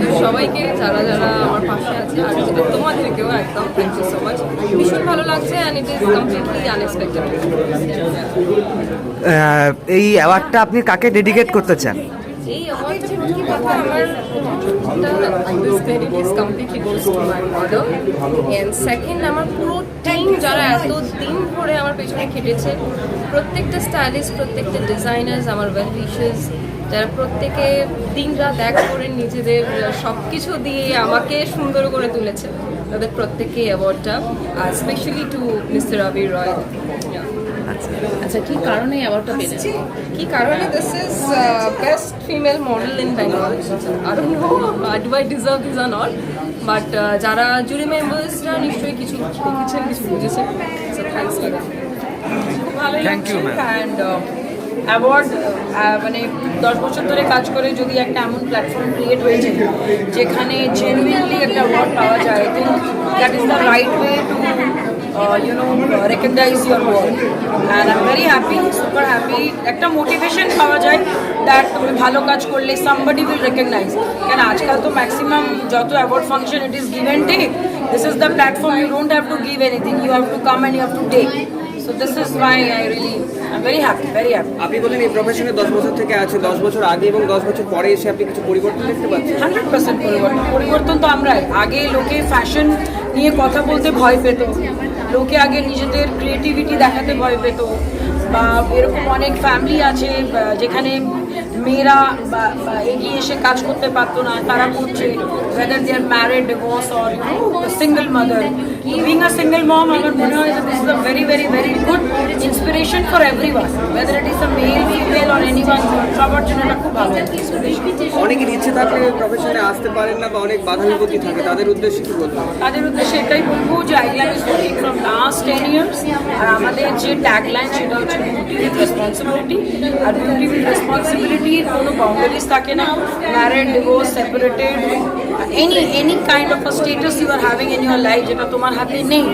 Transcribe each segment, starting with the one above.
You সবাইকে যারা যারা আমার পাশে আছে আর যেটা তোমাদেরকেও একদম থ্যাংক ইউ সো মাচ ভীষণ ভালো লাগছে and it is completely unexpected এই অ্যাওয়ার্ডটা আপনি কাকে ডেডিকেট করতে চান? এই সত্যি কথা আমার this credit is completely goes to my model and second আমার পুরো টিম যারা এত দিন ধরে আমার পেছনে খেটেছে প্রত্যেকটা স্টাইলিস্ট প্রত্যেকটা ডিজাইনার্স আমার ওয়েল উইশেস যারা প্রত্যেকে দিন রাত এক করে নিজেদের সব কিছু দিয়ে আমাকে সুন্দর করে তুলেছে তাদের প্রত্যেককে অ্যাওয়ার্ডটা আর specially to mister Abir Roy আচ্ছা কি কারণে অ্যাওয়ার্ডটা পেলেন? কি কারণে? This is best female model in Bengal don't know do I deserve this or not but যারা জুরি মেম্বার্সরা নিশ্চয়ই কিছু দেখেছেন কিছু বুঝেছেন। সো থ্যাংকস ফর দ্যাট খুব ভালোই Thank অ্যান্ড অ্যাওয়ার্ড মানে দশ বছর ধরে কাজ করে যদি একটা এমন প্ল্যাটফর্ম ক্রিয়েট হয়েছে যেখানে জেনুইনলি একটা অ্যাওয়ার্ড পাওয়া যায় think that is the right way to you know recognise your work and I am very happy super happy একটা মোটিভেশন পাওয়া যায় দ্যাট তুমি ভালো কাজ করলে সামবডি উইল রেকগনাইজ কেন আজকাল তো ম্যাক্সিমাম যত award function it is give and take this is the platform you don't have to give anything you have to come and you have to take So this is why I really, I'm very happy, very happy. আপনি বললেন এই প্রফেশনে দশ বছর থেকে আছে দশ বছর আগে এবং দশ বছর পরে এসে আপনি কিছু পরিবর্তন দেখতে পাচ্ছেন? হান্ড্রেড পার্সেন্ট পরিবর্তন। পরিবর্তন তো আমরাই আগে লোকে ফ্যাশন নিয়ে কথা বলতে ভয় পেত। লোকে আগে নিজেদের ক্রিয়েটিভিটি দেখাতে ভয় পেত। বা এরকম অনেক ফ্যামিলি আছে যেখানে মেয়েরা এগিয়ে এসে কাজ করতে পারতো না তারা করছে। Whether they are married divorce or single mother mom আমার মনে হয় this is a very very very good inspiration for every one whether it is a male female or any one সবার জন্য এটা খুব ভালো অনেকের ইচ্ছে থাকলে প্রফেশনে আসতে পারেন না বা অনেক বাধা বিপত্তি থাকে তাদের উদ্দেশ্যে কি বলবেন? তাদের উদ্দেশ্যে এটাই বলব যে eyeline is working from last ten years আর আমাদের যে ট্যাগলাইন সেটা হচ্ছে বিউটি উইথ রেসপন্সিবিলিটি আর বিউটি উইথ রেসপন্সিবিলিটির কোনো বাউন্ডারিজ থাকে না married divorce separated any any kind of a status you are having in your life যেটা তোমার হাতে নেই।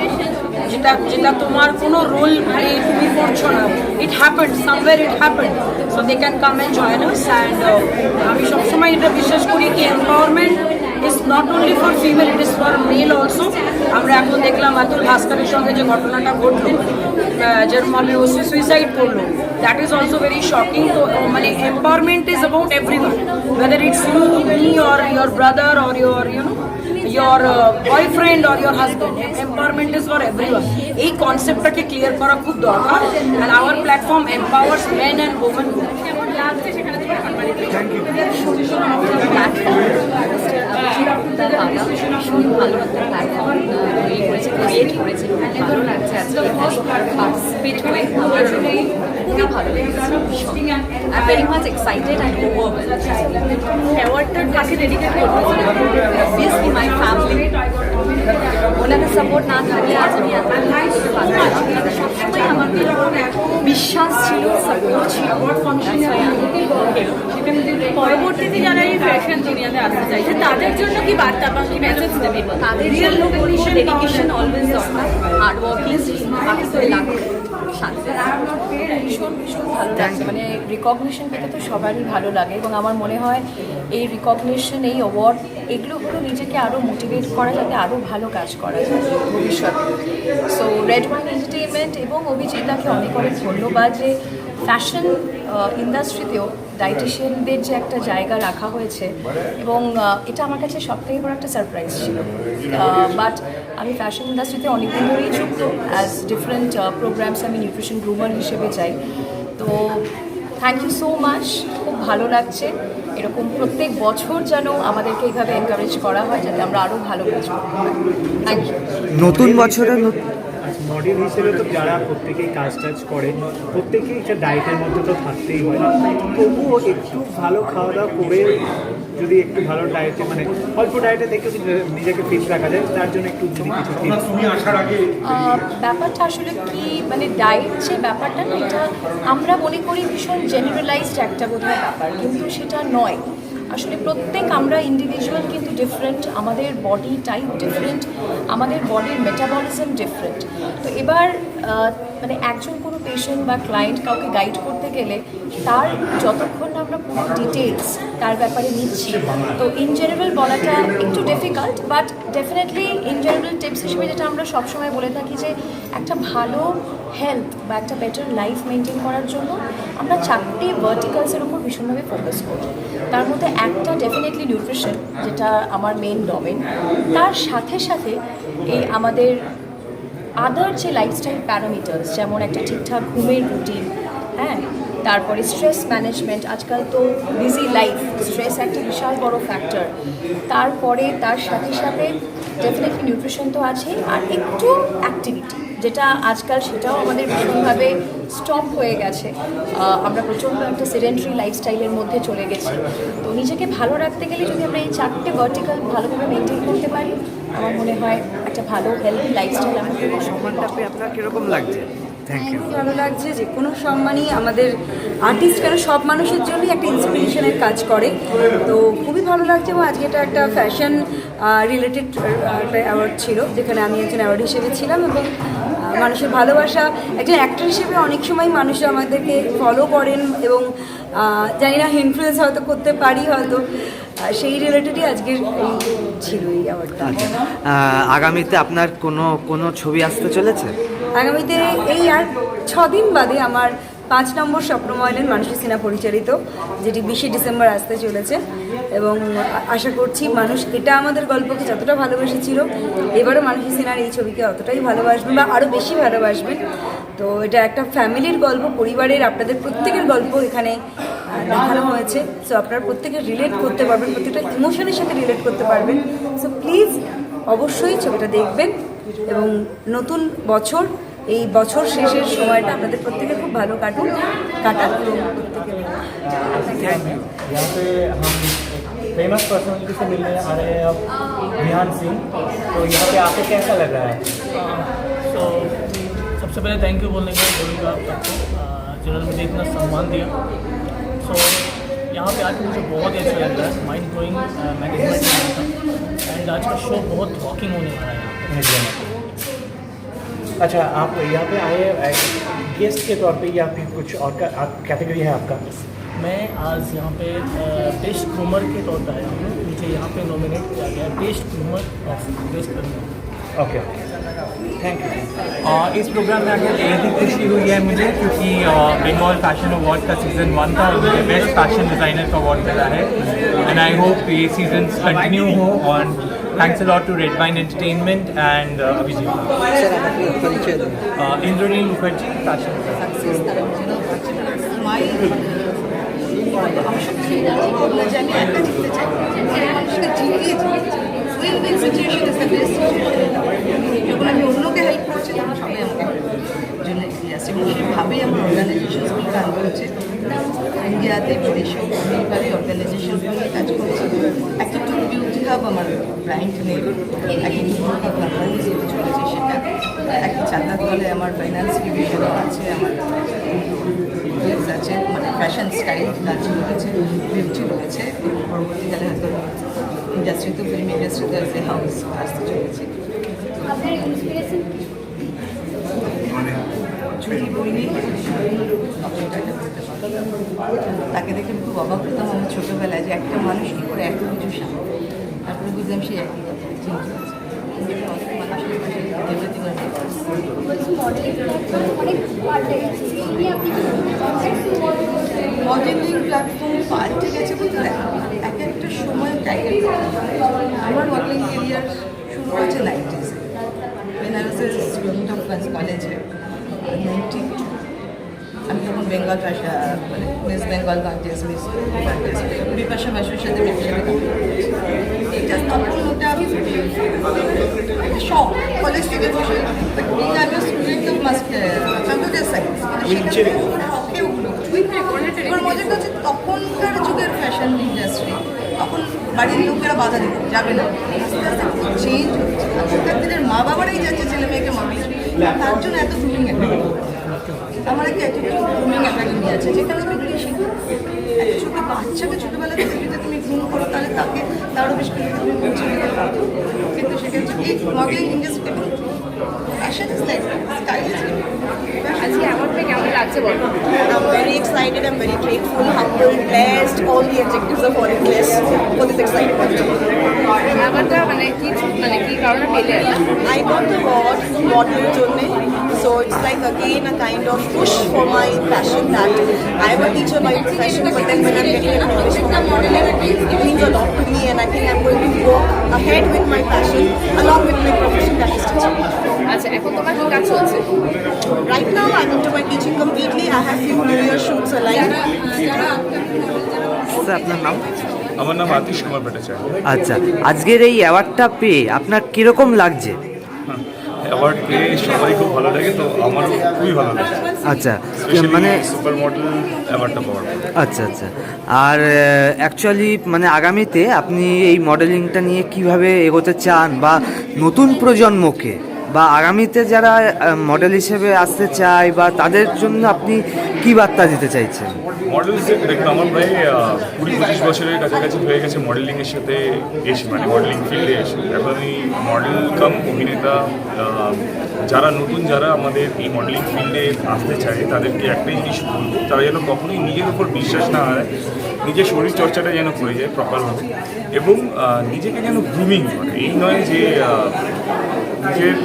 যেটা যেটা তোমার কোনো রোল প্লে তুমি করছ না। It happened somewhere it happened so they can come and join us and আমি সবসময় এটা বিশ্বাস করি কি empowerment is not only for female it is for male also আমরা এখন দেখলাম আতুল ভাস্করের সঙ্গে যে ঘটনাটা ঘটলো যেরকম আমি ও সুইসাইড করল that is also very shocking তো মানে empowerment is about every one whether it's you me or your brother or your you know your uh, boyfriend or your husband empowerment is for everyone এই কনসেপ্টটাকে clear করা খুব দরকার and our platform empowers men and women ভীষণ ভালো অ্যাওয়ার্ডটা কাকে dedicate করব? Obviously my family ওনাদের support না থাকলে আজ আমি এত করতে পারতাম সবসময় আমার বিশ্বাস ছিল সাপোর্ট ছিল। পরবর্তীতে যারা এই ফ্যাশন দুনিয়াতে আসতে চাইছে তাদের জন্য কি বার্তা বা কি মেসেজ দেবে? তাদের জন্য ডেডিকেশন অলওয়েজ দরকার। হার্ড ওয়ার্কিং বাকি তো ভীষণ ভীষণ ভালো লাগছে মানে রিকগনিশন পেতে তো সবারই ভালো লাগে এবং আমার মনে হয় এই রিকগনিশন এই অ্যাওয়ার্ড এগুলো হলো নিজেকে আরও মোটিভেট করা যাতে আরও ভালো কাজ করা যায় ভবিষ্যতে। সো রেড ওয়াইন এন্টারটেনমেন্ট এবং অভিজিতাকে অনেক অনেক ধন্যবাদ যে ফ্যাশন ইন্ডাস্ট্রিতেও ডাইটিশিয়ানদের যে একটা জায়গা রাখা হয়েছে এবং এটা আমার কাছে সব থেকে বড় একটা সারপ্রাইজ ছিল। বাট আমি ফ্যাশন ইন্ডাস্ট্রিতে অনেকদিন ধরেই যুক্ত। অ্যাজ ডিফারেন্ট প্রোগ্রামস আমি নিউট্রিশন গ্রুমার হিসেবে চাই তো থ্যাংক ইউ সো মাচ খুব ভালো লাগছে। এরকম প্রত্যেক বছর যেন আমাদেরকে এইভাবে এনকারেজ করা হয়, যাতে আমরা আরও ভালো কাজ করতে পারি। থ্যাংক ইউ নতুন বছরের মডেল হিসেবে তো যারা প্রত্যেকেই কাজ টাজ করে প্রত্যেকেই একটা ডায়েটের মধ্যে তো থাকতেই হয়। তবুও একটু ভালো খাওয়া দাওয়া করে যদি একটু ভালো ডায়েটে মানে অল্প ডায়েটে থেকে যদি নিজেকে ফিট রাখা যায় তার জন্য একটু যদি কিছু ব্যাপারটা আসলে কি মানে ডায়েট যে ব্যাপারটা না এটা আমরা মনে করি ভীষণ জেনারেলাইজড একটা বোধহয় ব্যাপার কিন্তু সেটা নয়। আসলে প্রত্যেক আমরা ইন্ডিভিজুয়াল কিন্তু ডিফারেন্ট আমাদের বডি টাইপ ডিফারেন্ট আমাদের বডির মেটাবলিজম ডিফারেন্ট তো এবার মানে একজন কোনো পেশেন্ট বা ক্লায়েন্ট কাউকে গাইড করতে গেলে তার যতক্ষণ না আমরা পুরো ডিটেলস তার ব্যাপারে নিচ্ছি, তো ইন জেনারেল বলাটা একটু difficult but definitely in general tips হিসেবে যেটা আমরা সবসময় বলে থাকি যে একটা ভালো হেলথ বা একটা বেটার লাইফ মেনটেন করার জন্য আমরা চারটি ভার্টিকালসের উপর ভীষণভাবে ফোকাস করি তার মধ্যে একটা ডেফিনেটলি নিউট্রিশন যেটা আমার মেন ডমেন তার সাথে সাথে এই আমাদের আদার যে লাইফস্টাইল প্যারামিটার্স যেমন একটা ঠিকঠাক ঘুমের রুটিন হ্যাঁ? তারপরে স্ট্রেস ম্যানেজমেন্ট আজকাল তো বিজি লাইফ স্ট্রেস একটা বিশাল বড় ফ্যাক্টর তারপরে তার সাথে সাথে ডেফিনেটলি নিউট্রিশন তো আছেই, আর একটু অ্যাক্টিভিটি যেটা আজকাল সেটাও আমাদের ভীষণভাবে স্টপ হয়ে গেছে। আমরা প্রচণ্ড একটা সেডেন্টারি লাইফস্টাইলের মধ্যে চলে গেছি। তো নিজেকে ভালো রাখতে গেলে যদি আমরা এই চারটে ভার্টিক্যাল ভালোভাবে মেনটেন করতে পারি আমার মনে হয় একটা ভালো হেলদি লাইফস্টাইল আমাদের সম্মানটা পেয়ে আপনার কীরকম লাগছে? ভালো লাগছে যে কোনো সম্মানই আমাদের আর্টিস্ট কেন সব মানুষের জন্যই একটা ইন্সপিরেশনের কাজ করে। তো খুবই ভালো লাগছে এবং আজকে এটা একটা ফ্যাশন রিলেটেড একটা অ্যাওয়ার্ড ছিল যেখানে আমি একজন অ্যাওয়ার্ড হিসেবে ছিলাম এবং মানুষের ভালোবাসা একজন অ্যাক্টর হিসেবে অনেক সময় মানুষ আমাদেরকে ফলো করেন এবং জানি না ইনফ্লুয়েন্স হয়তো করতে পারি হয়তো। সেই রিলেটেডই আজকের ছিল এই অ্যাওয়ার্ডটা আচ্ছা। আগামীতে আপনার কোনো কোনো ছবি আসতে চলেছে? আগামীতে এই আর ছদিন বাদে আমার পাঁচ নম্বর স্বপ্নময়লেন মানুষের সিনেমা পরিচালিত, যেটি বিশে ডিসেম্বর আসতে চলেছে। এবং আশা করছি মানুষ এটা আমাদের গল্পকে যতটা ভালোবেসেছিল এবারও মানুষের সিনেমার এই ছবিকে অতটাই ভালোবাসবেন বা আরও বেশি ভালোবাসবেন তো এটা একটা ফ্যামিলির গল্প, পরিবারের, আপনাদের প্রত্যেকের গল্প এখানে দেখানো হয়েছে। সো আপনারা প্রত্যেকে রিলেট করতে পারবেন, প্রত্যেকটা ইমোশনের সাথে রিলেট করতে পারবেন। সো প্লিজ অবশ্যই ছবিটা দেখবেন এবং নতুন বছর এই বছর শেষের সময়টা আপনাদের প্রত্যেকের খুব ভালো কাটুন কাটান এবং প্রত্যেকের यहाँ पे हम फेमस पर्सनालिटी से मिलने आ रहे हैं अब रिहान सिंह तो यहाँ पे आके कैसा लग रहा है तो सबसे पहले थैंक यू बोलने का बोलूँगा आप सबको अ, जिन्होंने मुझे इतना सम्मान दिया सो यहाँ पे आके मुझे बहुत ही अच्छा लग रहा है माइंड ब्लोइंग मैनेजमेंट एंड आज का शो बहुत रॉकिंग होने वाला है यहाँ पे अच्छा आप यहाँ पे आए गेस्ट के तौर पे या फिर कुछ और का आप कैटेगरी है आपका? मैं आज यहाँ पे बेस्ट ग्रूमर के तौर पर आया हूँ। मुझे यहाँ पे नॉमिनेट किया गया best groomer of best groomer okay thank you इस प्रोग्राम में आकर बेहद ही खुशी हुई है मुझे क्योंकि बंगाल फ़ैशन अवार्ड का सीज़न वन था और मुझे बेस्ट फ़ैशन डिज़ाइनर का अवार्ड मिला है। एंड आई होप ये सीज़न कंटिन्यू हो और Thanks a lot to Red Wine Entertainment and uh, Abhijit. Uh, Indranil Mukherjee, fashion আমি অন্যকে হেল্প করছি তখন সবাই আমাকে জন্য আসছে এবং to আমার অর্গানাইজেশনগুলোকে আনতে হচ্ছে ইন্ডিয়াতে বিদেশেও এইভাবে অর্গানাইজেশনগুলো নিয়ে কাজ করছে। একটা টুর বিউটি হাব আমার ব্র্যান্ড নেই। একটা টুর কোম্পানি হিসেবে চলেছে সেটা একটা চাঁদার দলে আমার ফাইন্যান্স ডিভিশনও আছে আমার আছে মানে ফ্যাশন স্টাইল কাজ রয়েছে বিউটি রয়েছে পরবর্তীকালে হয়তো ইন্ডাস্ট্রিতে ফিল্ম ইন্ডাস্ট্রিতে আছে হাউস আসতে চলেছে। জুলি বইনি তাকে দেখে খুব অবাক হতাম আমার ছোটোবেলায় যে একটা মানুষ কী করে এত কিছু সামনে তারপরে বুঝলাম সেই একই কথা চিন্তা অনেক মানুষের are মডেলিং প্ল্যাটফর্ম পাল্টে গেছে বলতে এক একটা সময় টাইটেল আমার মডেলিং কেরিয়ার শুরু হয়েছে নাইনটিস a student of কলেজে নাইনটি আমি তখন বেঙ্গল ভাষা মানে miss Bengal contest miss contest Bipasha বাসুর সাথে এটা তখন ওটা একটা শখ কলেজ থেকে বসে। আমি student of must computer science শখে এবার মজার কাছে তখনকার যুগের ফ্যাশন ইন্ডাস্ট্রি তখন বাড়ির লোকেরা বাধা দিত যাবে না। আস্তে আস্তে চেঞ্জ হচ্ছে। এখনকার দিনের মা বাবারাই যাচ্ছে ছেলে মেয়েকে মডেল তার জন্য এত গ্রুমিং একাডেমি আমার একটা অ্যাটিটিউড গ্রুমিং আছে? যেখানে আমি এগুলি শিখি একটা ছোটো বাচ্চাকে ছোটোবেলা থেকে যদি তুমি গ্রুম করো তাহলে তাকে তারও বেশ কিছু তুমি পৌঁছে দিতে পারো কিন্তু সেখানে এই model industry fashion is like style is আজকে আমার থেকে কেমন লাগছে বলো? I'm very excited, I'm very grateful, humble, blessed, all the adjectives are falling blessed for this excitement. ব্যাপারটা মানে কি মানে কি কারণে পেলে? I got the award model journey, so it's like again a kind of push for my passion that I am a teacher by profession, but then when I'm getting acknowledged for my modeling, it means a lot to me and I think I'm going to go ahead with my passion along with my profession that is teaching. আচ্ছা এখন তোমার কি কাজ চলছে Right now I'm into my teaching completely. I have few New Year shoots aligned. Sir আপনার নাম আমার নাম আতিশ কুমার ভট্টাচার্য আচ্ছা আজকের এই অ্যাওয়ার্ডটা পেয়ে আপনার কীরকম লাগছে অ্যাওয়ার্ড পেয়ে সবাই খুব ভালো লাগে তো আমারও খুবই ভালো লাগে। আচ্ছা মানে সুপার মডেল অ্যাওয়ার্ডটা পাওয়ার আচ্ছা আচ্ছা। আর অ্যাকচুয়ালি মানে আগামীতে আপনি এই মডেলিংটা নিয়ে কীভাবে এগোতে চান বা নতুন প্রজন্মকে বা আগামীতে যারা মডেল হিসেবে আসতে চায় বা তাদের জন্য আপনি কি বার্তা দিতে চাইছেন? মডেল হিসেবে দেখুন, আমার প্রায় কুড়ি পঁচিশ বছরের কাছাকাছি হয়ে গেছে মডেলিংয়ের সাথে এসে মানে মডেলিং ফিল্ডে এসে। এখন আমি মডেল কাম অভিনেতা যারা নতুন, যারা আমাদের এই মডেলিং ফিল্ডে আসতে চায়, তাদেরকে একটাই জিনিস বলব, তারা যেন কখনোই নিজের উপর বিশ্বাস না হারায়, নিজের শরীর চর্চাটা যেন করে যায় প্রপারভাবে এবং নিজেকে যেন গ্রুমিং করে। এই নয় যে নিজের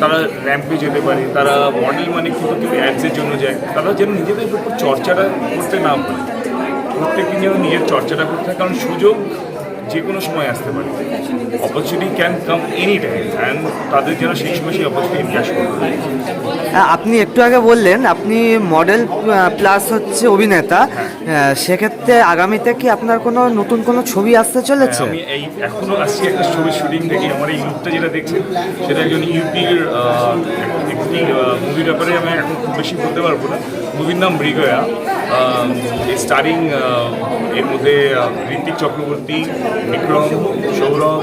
তারা র্যাম্পে যেতে পারে, তারা মডেল মানে কিন্তু কিন্তু অ্যাডসের জন্য যায়। তারা যেন নিজেদের উপর চর্চাটা করতে না পারে। প্রত্যেকদিন যেন নিজের চর্চাটা করতে হয়, কারণ সুযোগ যে কোনো সময় আসতে পারে। Opportunity can come any time and তাদের যেন সেই সময় সেই অপরচুনিটি নিয়ে আপনি একটু আগে বললেন আপনি মডেল প্লাস হচ্ছে অভিনেতা। সেক্ষেত্রে আগামীতে কি আপনার কোনো নতুন কোনো ছবি আসতে চলেছে? আমি এই এখনও আসছি একটা ছবির শুটিং দেখি। আমার এই লুকটা যেটা দেখছেন সেটা একজন ইউপির একটি মুভির ব্যাপারে আমি এখন খুব বেশি বলতে পারব না। মুভির নাম মৃগয়া। স্টারিং এর মধ্যে ঋত্বিক চক্রবর্তী বিক্রম সৌরভ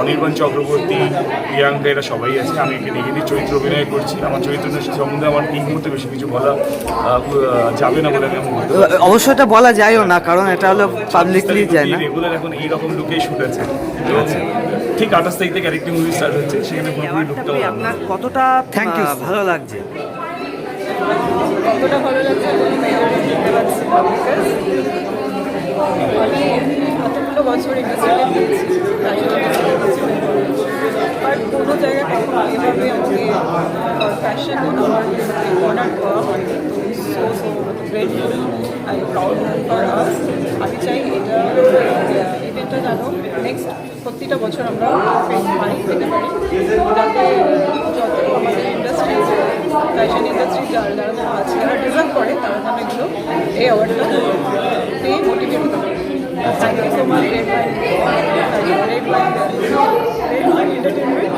অনির্বাণ চক্রবর্তী প্রিয়াঙ্কা এরা সবাই আছে। আমি এখানে এখানে চরিত্র অভিনয় করছি। আমার চরিত্র সম্বন্ধে আমার এই মুহূর্তে বেশি কিছু বলা যাবে না বলে আমি। অবশ্যই এটা বলা যায়ও না কারণ এটা হলো পাবলিকলি যায় না। রেগুলার এখন এইরকম লুকেই শুট আছে। ঠিক আঠাশ তারিখ থেকে আরেকটি মুভি স্টার্ট হচ্ছে সেখানে পুরোপুরি লুকটা আপনার কতটা থ্যাংক ইউ ভালো লাগছে? কতটা ভালো লাগছে কোনো মেজার দিতে পারছি না আমি এতগুলো বছর ইন্ডাস্ট্রিতে দিয়েছি বাট কোনো জায়গায় কখনো আমাকে ফ্যাশন আমার অনার করা হয়নি so so I proud for আমি চাই এটা ইভেন্টটা জানো নেক্সট প্রতিটা বছর আমরা মানি পেতে পারি যাতে ফ্যাশন ইন্ডাস্ট্রি যারা যারা আছে যারা ডিজার্ভ করে তারা যেন এগুলো এই অ্যাওয়ার্ডটা পেয়ে মোটিভেট হতে পারে thank you so much red line red line red line entertainment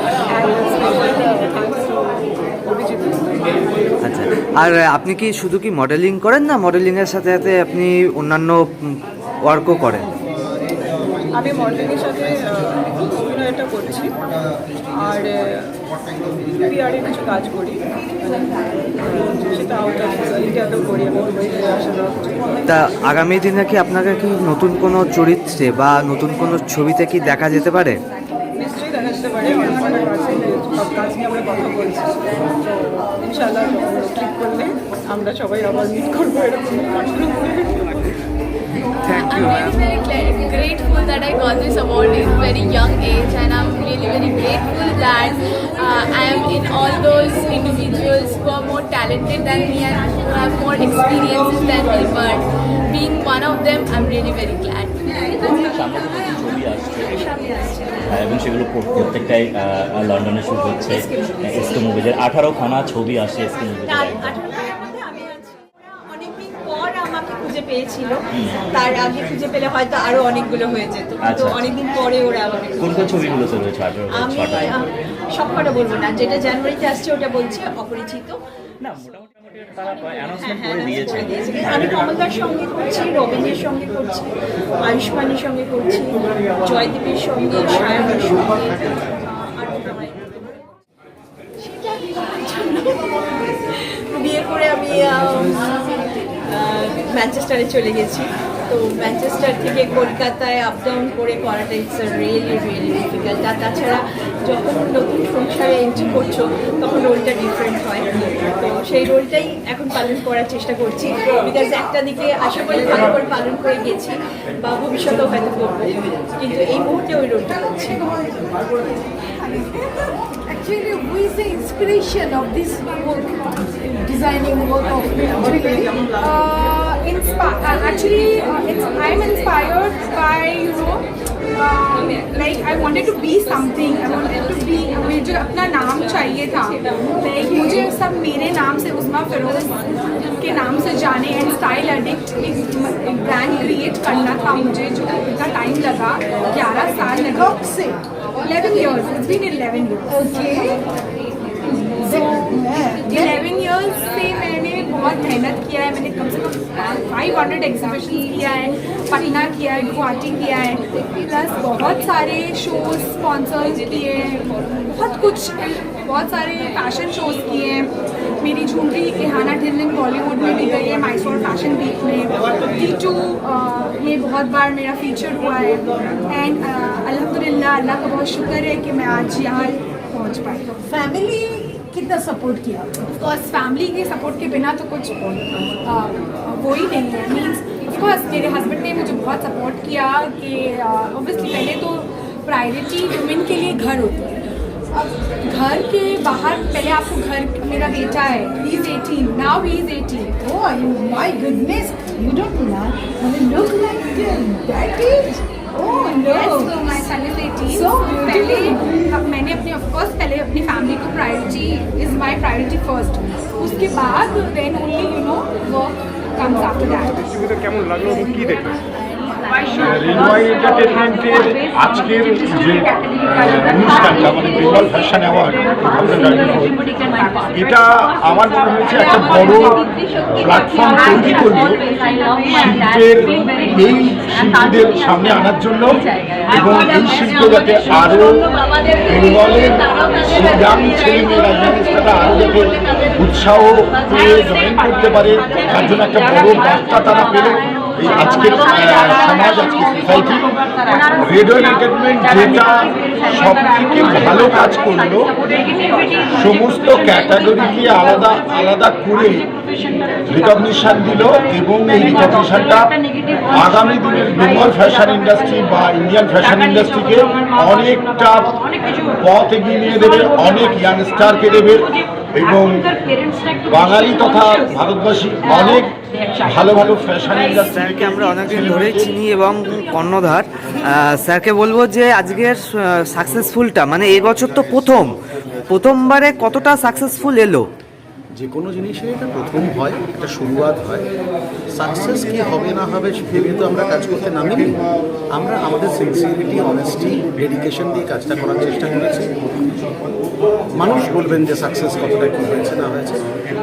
আচ্ছা। আর আপনি কি শুধু কি মডেলিং করেন না মডেলিংয়ের সাথে সাথে আপনি অন্যান্য ওয়ার্কও করেন? আমি মডেলিংয়ের সাথে আহ, অভিনয়টা করছি। আর পিআরে কিছু কাজ করি। সেটা আউট অফ ইন্ডিয়াতেও করি তা আগামী দিনে কি আপনাকে কি নতুন কোনো চরিত্রে বা নতুন কোনো ছবিতে কি দেখা যেতে পারে? নিশ্চয়ই দেখা যেতে পারে। সব কাজ নিয়ে আমরা কথা বলছি। ইনশাআল্লাহ ক্লিক করলে আমরা সবাই আবার মিট করব এরকম। I'm very, very grateful that I got this award in very young age and I'm really very grateful that uh, I am in all those individuals who are more talented than me and who have more experiences than me but being one of them I'm really very glad. হ্যাঁ, এবং সেগুলো প্র- প্রত্যেকটাই লন্ডনে shoot হচ্ছে SK মুভিজের আঠারো খানা ছবি আসছে এসকে মুভিজের অনেকদিন পর আমাকে খুঁজে পেয়েছিল। তার আগে খুঁজে পেলে হয়তো আরও অনেকগুলো হয়ে যেত। কিন্তু আচ্ছা। অনেকদিন পরে ওরা আমাকে কোন কোন ছবিগুলো চলেছে আমি সব কটা বলব না। যেটা জানুয়ারিতে আসছে ওটা বলছে অপরিচিত। না মোটামুটি তারা অ্যানাউন্সমেন্ট করে দিয়েছে। আমি কমলদার সঙ্গে করছি রবীন্দ্রের সঙ্গে করছি আয়ুষ্মানের সঙ্গে করছি জয়দীপের সঙ্গে সায়নের। বিয়ে করে আমি ম্যানচেস্টারে চলে গেছি। তো ম্যানচেস্টার থেকে কলকাতায় আপ ডাউন করে করাটা ইটস রিয়েলি রিয়েলি ডিফিকাল্ট আর তাছাড়া যখন নতুন সংসারে এন্ট্রি করছ তখন রোলটা ডিফারেন্ট হয়। তো সেই রোলটাই এখন পালন করার চেষ্টা করছি। বিকজ একটা দিকে আশা করি ভালো করে পালন করে গেছি বা ভবিষ্যতেও হয়তো করব। কিন্তু এই মুহূর্তে ওই রোলটা করছি Actually, who is the inspiration of this whole designing work of uh, inspi- uh, actually uh, it's I'm inspired by you know um, like I wanted to be something I wanted to be मुझे अपना नाम चाहिए था like मुझे सब मेरे नाम से उस्मा फिरोज के नाम से जाने एंड स्टाइल एडिक्ट एक ब्रांड क्रिएट करना था मुझे जो इतना टाइम लगा 11 साल लगा से 11 years it's been 11 years Okay. Eleven years से मैंने बहुत मेहनत किया है, मैंने कम से कम फाइव हंड्रेड एग्जीबिशन किया है, पटना किया है, गुवाहाटी किया है प्लस बहुत सारे शोज़ स्पॉन्सर्स किए हैं, बहुत कुछ, बहुत सारे फ़ैशन शोज़ किए हैं। मेरी ज्वेलरी इहाना ढिल्लन बॉलीवुड में भी गई है माइसोर फ़ैशन वीक में। टी टू में बहुत बार मेरा फीचर हुआ है। एंड अलहमदिल्ला अल्लाह का बहुत शुक्र है कि मैं आज यहाँ पहुँच पाई। फैमिली कितना सपोर्ट किया? ऑफकोर्स फैमिली के सपोर्ट के बिना तो कुछ आ, वो ही नहीं है। मीन्स ऑफकोर्स मेरे हस्बैंड ने मुझे बहुत सपोर्ट किया कि ऑब्वियसली पहले तो प्रायोरिटी वुमेन के लिए घर होती है। अब घर के बाहर पहले आपको घर मेरा बेटा है he is eighteen now he is eighteen you, my goodness, you don't know. I mean, look like uh, that age. Oh no. Yes, so my son is 18. So पहले अब मैंने अपने ऑफ कोर्स पहले अपनी फैमिली को priority is my priority first उसके बाद then only you know work comes after that কেমন লাগলো এবং কি দেখলেন আজকের যে অনুষ্ঠানটা মানে এটা আমার মনে একটা বড় প্ল্যাটফর্ম তৈরি শিল্পের শিল্পীদের সামনে আনার জন্য এবং এই শিল্প যাতে আরও বেঙ্গলের ইয়াং ছেলেমেয়েরা ইয়াংস্টাররা আরও যাতে উৎসাহ করতে পারে, তার জন্য একটা বড় বার্তা তারা পেল। এই আজকের সমাজ আজকে সোসাইটি যেটা সব ভালো কাজ করল, সমস্ত ক্যাটাগরিকে আলাদা আলাদা করে রিকগনিশন দিল এবং এই রিকগনিশনটা আগামী দিনের বেঙ্গল ফ্যাশন ইন্ডাস্ট্রি বা ইন্ডিয়ান ফ্যাশন ইন্ডাস্ট্রিকে অনেকটা পথ এগিয়ে নিয়ে দেবে, অনেক ইয়াংস্টারকে দেবে এবং বাঙালি তথা ভারতবাসী অনেক ভালো ভালো ফ্যাশন ইন্ডাস্ট্রি স্যারকে আমরা অনেকদিন ধরেই চিনি এবং কর্ণধার। স্যারকে বলব যে আজকের সাকসেসফুলটা মানে এই বছর তো প্রথম। প্রথমবারে কতটা সাকসেসফুল এলো? যে কোনো জিনিসে এটা প্রথম হয় একটা শুরুয়াত হয়। সাকসেস কি হবে না হবে ভেবে তো আমরা কাজ করতে নামিনি। আমরা আমাদের সিনসিয়ারিটি অনেস্টি ডেডিকেশন দিয়ে কাজটা করার চেষ্টা করেছি। মানুষ বলবেন যে সাকসেস কতটা কী হয়েছে, না হয়েছে।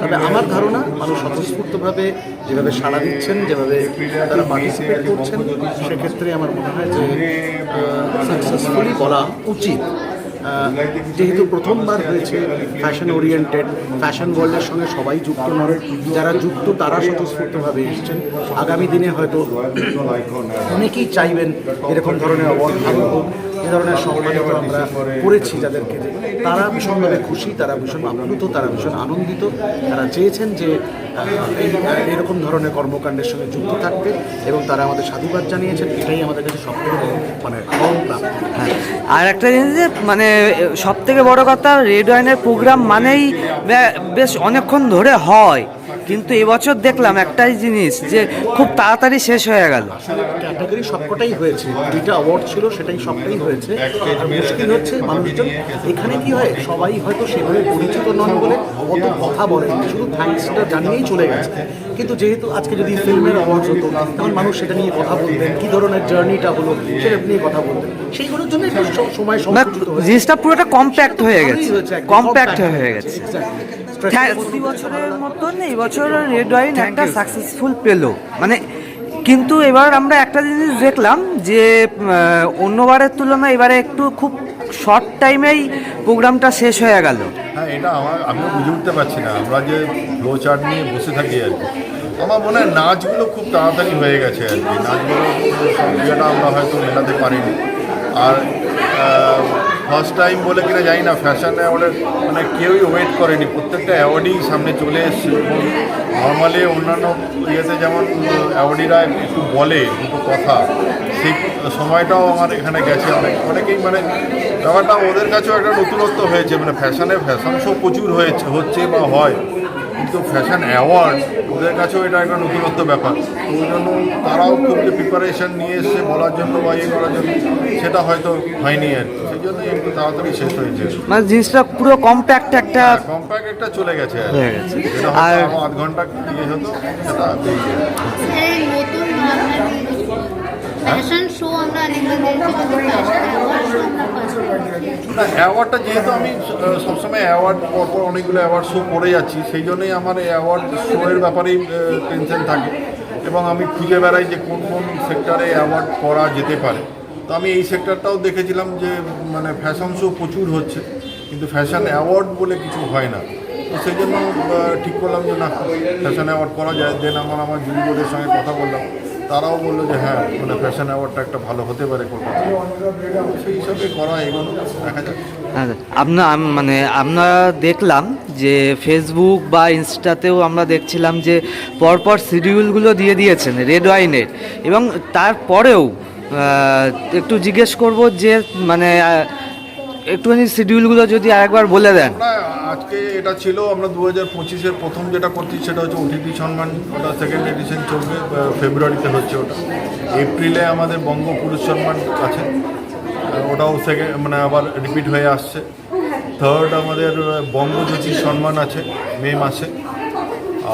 তবে আমার ধারণা, মানুষ স্বতঃস্ফূর্তভাবে যেভাবে সাড়া দিচ্ছেন, যেভাবে তারা পার্টিসিপেট করছেন, সেক্ষেত্রে আমার মনে হয় যে সাকসেসফুলি বলা উচিত। যেহেতু প্রথমবার হয়েছে ফ্যাশন ওরিয়েন্টেড ফ্যাশন ওয়ার্ল্ডের সঙ্গে সবাই যুক্ত নয়। যারা যুক্ত, তারা স্বতঃস্ফূর্তভাবে এসছেন। আগামী দিনে হয়তো অনেকেই চাইবেন এরকম ধরনের অ্যাওয়ার্ড এ ধরনের সম্মানিত আমরা করেছি যাদেরকে তারা ভীষণভাবে খুশি, তারা ভীষণ আপ্লুত, তারা ভীষণ আনন্দিত। তারা চেয়েছেন যে এরকম ধরনের কর্মকাণ্ডের সঙ্গে যুক্ত থাকতে এবং তারা আমাদের সাধুবাদ জানিয়েছেন। এটাই আমাদের কাছে সবথেকে বড় মানে হ্যাঁ। আর একটা জিনিস যে মানে সব থেকে বড় কথা রেড ওয়াইনের প্রোগ্রাম মানেই বেশ অনেকক্ষণ ধরে হয়। কিন্তু এবছর দেখলাম একটাই জিনিস যে খুব তাড়াতাড়ি শেষ হয়ে গেল। ক্যাটাগরি সবকটাই হয়েছে। দুইটা অ্যাওয়ার্ড ছিল সেটাই সবটাই হয়েছে। আর মুশকিল হচ্ছে মানুষজন এখানে কি হয় সবাই হয়তো সেভাবে পরিচিত নন বলে অত কথা বলে শুধু থ্যাঙ্কসটা জানিয়েই চলে গেছে। কিন্তু যেহেতু আজকে যদি ফিল্মের অ্যাওয়ার্ড হতো তখন মানুষ সেটা নিয়ে কথা বলতেন কী ধরনের জার্নিটা হলো সেটা নিয়ে কথা বলতেন। সেইগুলোর জন্য একটু সময় জিনিসটা পুরোটা কম্প্যাক্ট হয়ে গেছে। কম্প্যাক্ট হয়ে গেছে। প্রতি বছরের মতন এই বছর রেড ওয়াইন একটা সাকসেসফুল পেল। মানে কিন্তু এবার আমরা একটা জিনিস দেখলাম যে অন্যবারের তুলনায় এবারে একটু খুব শর্ট টাইমেই প্রোগ্রামটা শেষ হয়ে গেল। হ্যাঁ এটা আমার আমিও বুঝে উঠতে পারছি না। আমরা যে ফ্লো চার্ট নিয়ে বসে থাকি আর কি। আমার মনে হয় নাচগুলো খুব তাড়াতাড়ি হয়ে গেছে আর কি। নাচগুলো আমরা হয়তো মেলাতে পারিনি। আর ফার্স্ট টাইম বলে কিনা জানি না ফ্যাশন অ্যাওয়ার্ডের মানে কেউই ওয়েট করেনি। প্রত্যেকটা অ্যাওয়ার্ডই সামনে চলে এসছে নর্মালি অন্যান্য ইয়েতে যেমন অ্যাওয়ার্ডিরা একটু বলে দুটো কথা। সেই সময়টাও আমার এখানে গেছে। অনেক অনেকেই মানে ব্যাপারটা ওদের কাছেও একটা নতুনত্ব হয়েছে। মানে ফ্যাশনে ফ্যাশন শো প্রচুর হয়েছে, হচ্ছে বা হয়। কিন্তু ফ্যাশন অ্যাওয়ার্ড ওদের কাছেও এটা একটা নতুনত্ব ব্যাপার। তো ওই জন্য তারাও খুব যে প্রিপারেশন নিয়ে এসছে বলার জন্য বা ইয়ে করার জন্য সেটা হয়তো হয়নি আর সেই জন্য একটু তাড়াতাড়ি শেষ হয়েছে। মানে জিনিসটা পুরো কম্প্যাক্ট একটা কম্প্যাক্ট একটা চলে গেছে। হয়ে আরও আধ ঘণ্টা ইয়ে হতো সেটা ফ্যাশন শো আমরা অ্যাওয়ার্ডটা যেহেতু আমি সবসময় অ্যাওয়ার্ড, পরপর অনেকগুলো অ্যাওয়ার্ড শো করে যাচ্ছি, সেই জন্যই আমার এই অ্যাওয়ার্ড শোয়ের ব্যাপারেই টেনশন থাকে। এবং আমি খুঁজে বেড়াই যে কোন কোন সেক্টরে অ্যাওয়ার্ড করা যেতে পারে। তো আমি এই সেক্টরটাও দেখেছিলাম যে মানে ফ্যাশন শো প্রচুর হচ্ছে, কিন্তু ফ্যাশন অ্যাওয়ার্ড বলে কিছু হয় না। তো সেই জন্য ঠিক করলাম যে না ফ্যাশন অ্যাওয়ার্ড করা যায়। দেন আমার আমার জুরি সঙ্গে কথা বললাম। তারাও বলল যে হ্যাঁ মানে ফ্যাশন অ্যাওয়ার্ডটা একটা ভালো হতে পারে কলকাতায়। সেই হিসাবে করা এগোনো দেখা যাক। আচ্ছা, আপনার মানে আমরা দেখলাম যে ফেসবুক বা ইনস্টাতেও আমরা দেখছিলাম যে পরপর শিডিউলগুলো দিয়ে দিয়েছেন রেড ওয়াইনের এবং তারপরেও একটু জিজ্ঞেস করব যে মানে একটুখানি শিডিউলগুলো যদি আরেকবার বলে দেন। আজকে এটা ছিল, আমরা দু হাজার প্রথম যেটা করছি সেটা হচ্ছে অতিথি সম্মান ওটা সেকেন্ড এডিশন চলবে ফেব্রুয়ারিতে হচ্ছে ওটা। এপ্রিলে আমাদের বঙ্গ পুরুষ সম্মান আছে ওটাও সেকেন্ড মানে আবার রিপিট হয়ে আসছে। থার্ড আমাদের বঙ্গজ্যোতি সম্মান আছে, মে মাসে।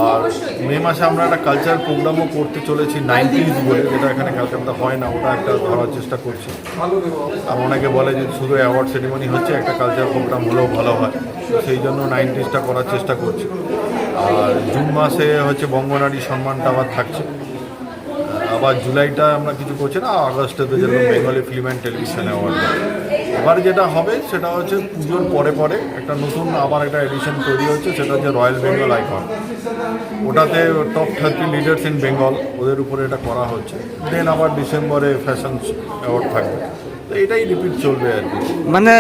আর মে মাসে আমরা একটা কালচার প্রোগ্রামও করতে চলেছি নাইনটিজ বলে যেটা এখানে ক্যালকাটা হয় না ওটা একটা ধরার চেষ্টা করছি। আর অনেকে বলে যে শুধু অ্যাওয়ার্ড সেরিমনি হচ্ছে একটা কালচার প্রোগ্রাম হলেও ভালো হয়। সেই জন্য নাইনটিজটা করার চেষ্টা করছি। আর জুন মাসে হচ্ছে বঙ্গনারী সম্মানটা আবার থাকছে। আবার জুলাইটা আমরা কিছু করছি না আগস্টে তো যেরকম Bengali film and television award এবার যেটা হবে সেটা হচ্ছে পুজোর পরে পরে একটা নতুন আবার একটা এডিশন তৈরি হচ্ছে সেটা হচ্ছে রয়্যাল বেঙ্গল আইকন ওটাতে top thirty leaders in Bengal ওদের উপরে এটা করা হচ্ছে। দেন আবার ডিসেম্বরে ফ্যাশন অ্যাওয়ার্ড থাকবে। তো এটাই রিপিট চলবে আর কি। মানে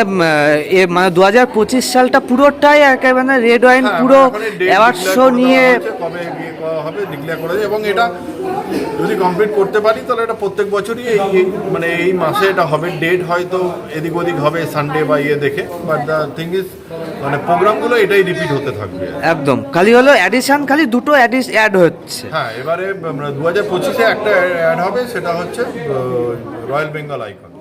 এ মানে দু হাজার পঁচিশ সালটা পুরোটাই একেবারে রেড ওয়াইন হ্যাঁ, পুরো অ্যাওয়ার্ড শো নিয়ে কবে বিয়ে করা হবে ডিক্লেয়ার করা যায় এবং এটা যদি কমপ্লিট করতে পারি তাহলে এটা প্রত্যেক বছরই এই এই- মানে এই মাসে এটা হবে। ডেট হয়তো এদিক ওদিক হবে সানডে বা ইয়ে দেখে। বাট দ্য থিং ইজ মানে প্রোগ্রামগুলো এটাই রিপিট হতে থাকবে। একদম। খালি হলো অ্যাডিশন খালি দুটো অ্যাডিস অ্যাড হচ্ছে। হ্যাঁ এবারে দু হাজার পঁচিশে একটা অ্যাড হবে সেটা হচ্ছে রয়্যাল বেঙ্গল আইকন